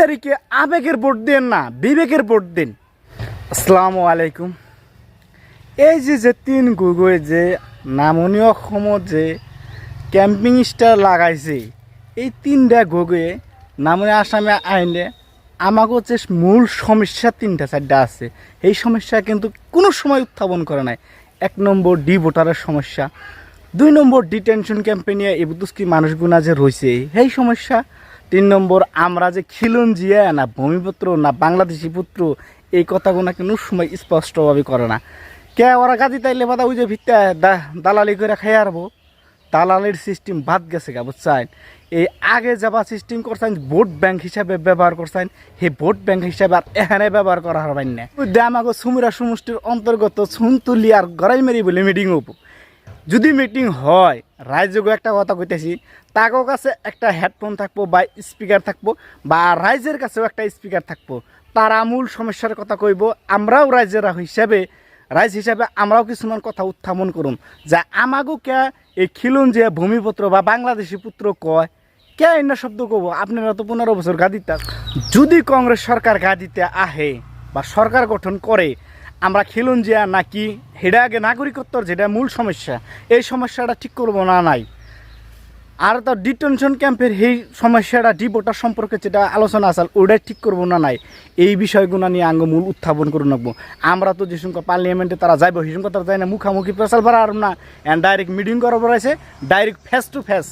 তারিখে আবেগের ভোট দেন না, বিবেকের ভোট দিন। আসসালামু আলাইকুম। এই যে যে তিন গুগোয় যে নামনি অসমত যে ক্যাম্পিং স্টার লাগাইছে, এই তিনটা গুগোয়ে নামনি আসামে আইনে আমাকে যে মূল সমস্যা তিনটা চারটা আছে। এই সমস্যা কিন্তু কোনো সময় উত্থাপন করে নাই। এক নম্বর ডি ভোটারের সমস্যা, দুই নম্বর ডিটেনশন ক্যাম্পে নিয়ে এই বুতুস্কি মানুষগুনা যে রয়েছে সেই সমস্যা তিন নম্বর, আমরা যে খিলুন জিয়া না ভূমিপুত্র না বাংলাদেশি পুত্র, এই কথাগুলো কোনো সময় স্পষ্টভাবে করে না। কে ওরা গাদি তাইলে বাদা ওই যে ভিত্তা দালালি করে খাই আরবো? দালালির সিস্টেম বাদ গেছে গা, বুঝছেন? এই আগে যাবা সিস্টেম করছেন ভোট ব্যাংক হিসাবে ব্যবহার করছেন সেই ভোট ব্যাংক হিসাবে আর এখানে ব্যবহার করা হবেন না আমাকে সুমিরা সমষ্টির অন্তর্গত সুনতুলি আর গড়াই মেরি বলে মিটিং হব। যদি মিটিং হয়, রাইজকে একটা কথা কইতেছি তাকেও কাছে একটা হেডফোন থাকব বা স্পিকার থাকব বা রাইজের কাছেও একটা স্পিকার থাকব। তারা মূল সমস্যার কথা কইব, আমরাও রাইজেরা হিসাবে, রাইজ হিসাবে আমরাও কিছুমান কথা উত্থাপন করুম। যে আমাগো কে এই খিলুন যে ভূমিপুত্র বা বাংলাদেশি পুত্র কয়, কে এন্য শব্দ কব আপনারা তো পনেরো বছর গা দিতা। যদি কংগ্রেস সরকার গা দিতে আহে বা সরকার গঠন করে আমরা খিলুন জিয়া নাকি হেডা আগে নাগরিকত্বর যেটা মূল সমস্যা, এই সমস্যাটা ঠিক করব না নাই। আর তো ডিটেনশন ক্যাম্পের এই সমস্যাটা ডিপোটার সম্পর্কে যেটা আলোচনা আসাল ওটাই ঠিক করব না নাই। এই বিষয়গুলো নিয়ে আঙ্গ মূল উত্থাপন করে রাখব আমরা তো যে সংখ্যা পার্লিয়ামেন্টে তারা যাইব সংখ্যা তারা যায় না মুখামুখি পেশাল ভাড়া আর না। এন্ড ডাইরেক্ট মিটিং করার পর আছে ডাইরেক্ট ফেস টু ফেস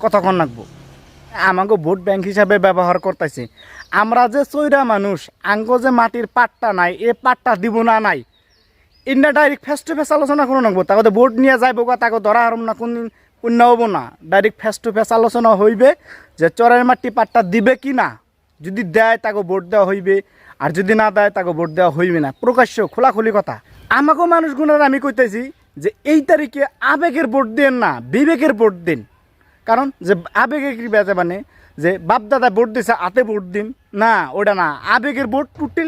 কতক্ষণ রাখব আমাকে ভোট ব্যাংক হিসাবে ব্যবহার করতেছে। আমরা যে চৈরা মানুষ, আঙ্গ যে মাটির পাট্টা নাই, এ পাট্টা দিব না নাই ইন্ডা ডাইরেক্ট ফেস টু ফেস আলোচনা করে নাকবো তাকে ভোট নিয়ে যাইব গা তাকে ধরা হারম না কোনদিন অন্য হব না। ডাইরেক্ট ফেস টু ফেস আলোচনা হইবে যে চরের মাটি পাট্টা দিবে কি না। যদি দেয় তাকে ভোট দেওয়া হইবে। আর যদি না দেয় তাকে ভোট দেওয়া হইবে না। প্রকাশ্য খোলাখুলি কথা। আমাকেও মানুষগুলোর আমি কইতেছি যে এই তারিখে আবেগের ভোট দেন না, বিবেকের ভোট দিন। কারণ যে আবেগে কি বেঁচে মানে যে বাপদাদা ভোট দিছে আতে ভোট দিন। না ওটা না। আবেগের ভোট টোটাল